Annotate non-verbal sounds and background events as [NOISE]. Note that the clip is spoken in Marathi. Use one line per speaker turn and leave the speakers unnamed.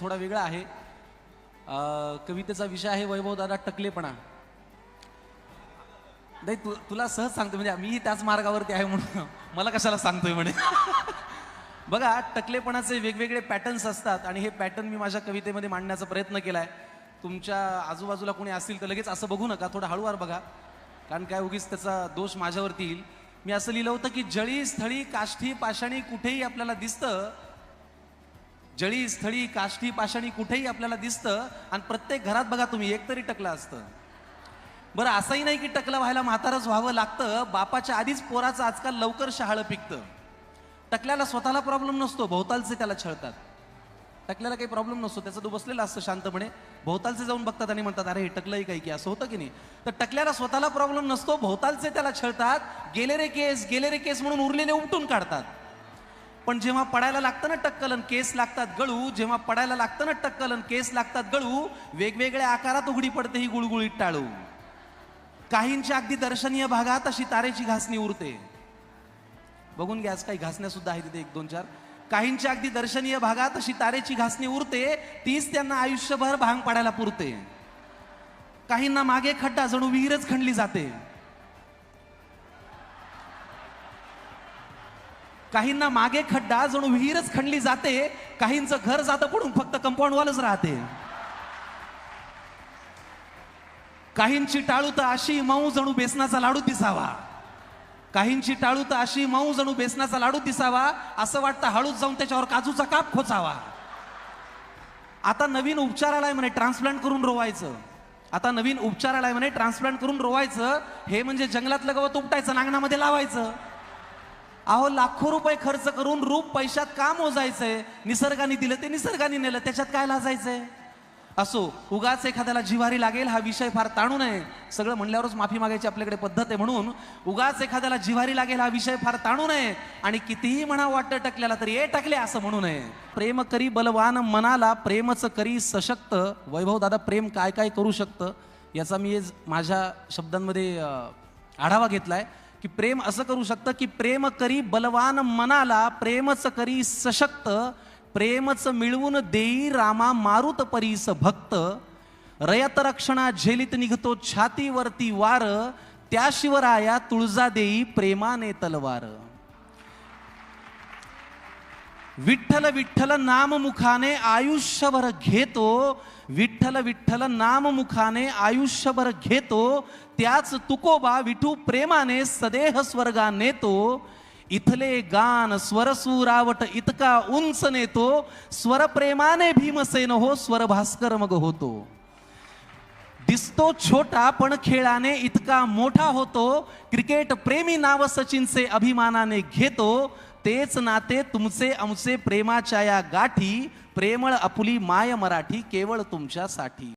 थोडा वेगळा आहे. कवितेचा विषय आहे वैभव दादा टकलेपणा. नाही तु तुला सहज सांगतो म्हणजे मीही त्याच मार्गावरती आहे म्हणून मला कशाला सांगतोय म्हणे? [LAUGHS] बघा टकलेपणाचे वेगवेगळे पॅटर्न्स असतात आणि हे पॅटर्न मी माझ्या कवितेमध्ये मांडण्याचा प्रयत्न केला आहे तुमच्या आजूबाजूला कोणी असतील तर लगेच असं बघू नका थोडं हळूवार बघा. कारण काय उगीच त्याचा दोष माझ्यावरती येईल. मी असं लिहिलं होतं की जळी स्थळी काष्ठी पाषाणी कुठेही आपल्याला दिसतं जळी स्थळी काष्ठी पाषाणी कुठेही आपल्याला दिसतं आणि प्रत्येक घरात बघा तुम्ही एकतरी टकलं असतं. बरं असंही नाही की टकलं व्हायला म्हातारच व्हावं लागतं. बापाच्या आधीच पोराचं आजकाल लवकर शहाळं पिकतं. टकल्याला स्वतःला प्रॉब्लेम नसतो भोवतालचे त्याला छळतात. टकल्याला काही प्रॉब्लेम नसतो त्याचं तो बसलेला असतं शांतपणे. भोवतालचे जाऊन बघतात आणि म्हणतात अरे हे टकलंही काही की असं होतं की नाही? तर टकल्याला स्वतःला प्रॉब्लेम नसतो भोवतालचे त्याला छळतात. गेले रे केस गेले रे केस म्हणून उरलेले उपटून काढतात. पण जेव्हा पडायला लागतं ना टक्कलन केस लागतात गळू जेव्हा पडायला लागतं ना टक्कलन केस लागतात गळू वेगवेगळ्या आकारात उघडी पडते ही गुळगुळीत टाळू. काहींच्या अगदी दर्शनीय भागात अशी तारेची घासणी उरते. बघून घ्या आज काही घासण्या सुद्धा आहेत तिथे एक दोन चार. काहींच्या अगदी दर्शनीय भागात अशी तारेची घासणी उरते तीच त्यांना आयुष्यभर भांग पाडायला पुरते. काहींना मागे खड्डा जणू विहीरच खणली जाते. काहींना मागे खड्डा जणू विहीरच खणली जाते काहींचं घर जातं पडून फक्त कंपाऊंडवालच राहते. काहींची टाळू तर अशी मऊ जणू बेसनाचा लाडू दिसावा. काहींची टाळू तर अशी मऊ जणू बेसनाचा लाडू दिसावा असं वाटतं हळूच जाऊन त्याच्यावर काजूचा काप खोचावा. आता नवीन उपचार आलाय म्हणे ट्रान्सप्लांट करून रोवायचं. आता नवीन उपचार आलाय म्हणे ट्रान्सप्लांट करून रोवायचं. हे म्हणजे जंगलातलं गवत उपटायचं नांगणामध्ये लावायचं. अहो लाखो रुपये खर्च करून रूप पैशात का मोजायचंय? निसर्गाने दिलं ते निसर्गाने नेलं त्याच्यात काय लाजायचंय? असो उगाच एखाद्याला जिवारी लागेल हा विषय फार ताणू नये. सगळं म्हणल्यावरच माफी मागायची आपल्याकडे पद्धत आहे म्हणून उगाच एखाद्याला जिवारी लागेल हा विषय फार ताणू नये. आणि कितीही म्हणा वाटतं टकल्याला तरी ए टकले असं म्हणू नये. प्रेम करी बलवान मनाला प्रेमच करी सशक्त. वैभव दादा प्रेम काय काय करू शकतं? याचा मी माझ्या शब्दांमध्ये आढावा घेतला आहे की प्रेम असं करू शकतं की प्रेम करी बलवान मनाला प्रेमच करी सशक्त प्रेमच मिळवून देई रामा मारुत परीस भक्त. रयत रक्षणा झेलीत निघतो छातीवरती वार त्या शिवराया तुळजा देई प्रेमाने तलवार. विठ्ठल विठ्ठल नाममुखाने आयुष्यभर घेतो. विठ्ठल विठ्ठल नाममुखाने आयुष्यभर घेतो. त्याच तुकोबा विठू प्रेमाने सदेह स्वर्गा नेतो. इथले गान स्वरसुरावट इतका उंच नेतो. स्वरप्रेमाने भीमसेन हो स्वर भास्कर मग होतो. दिसतो छोटा पण खेळाने इतका मोठा होतो. क्रिकेट प्रेमी नाव सचिनचे अभिमानाने घेतो. तेच नाते तुमचे आमचे प्रेमाच्या या गाठी प्रेमळ आपुली माय मराठी केवळ तुमच्यासाठी.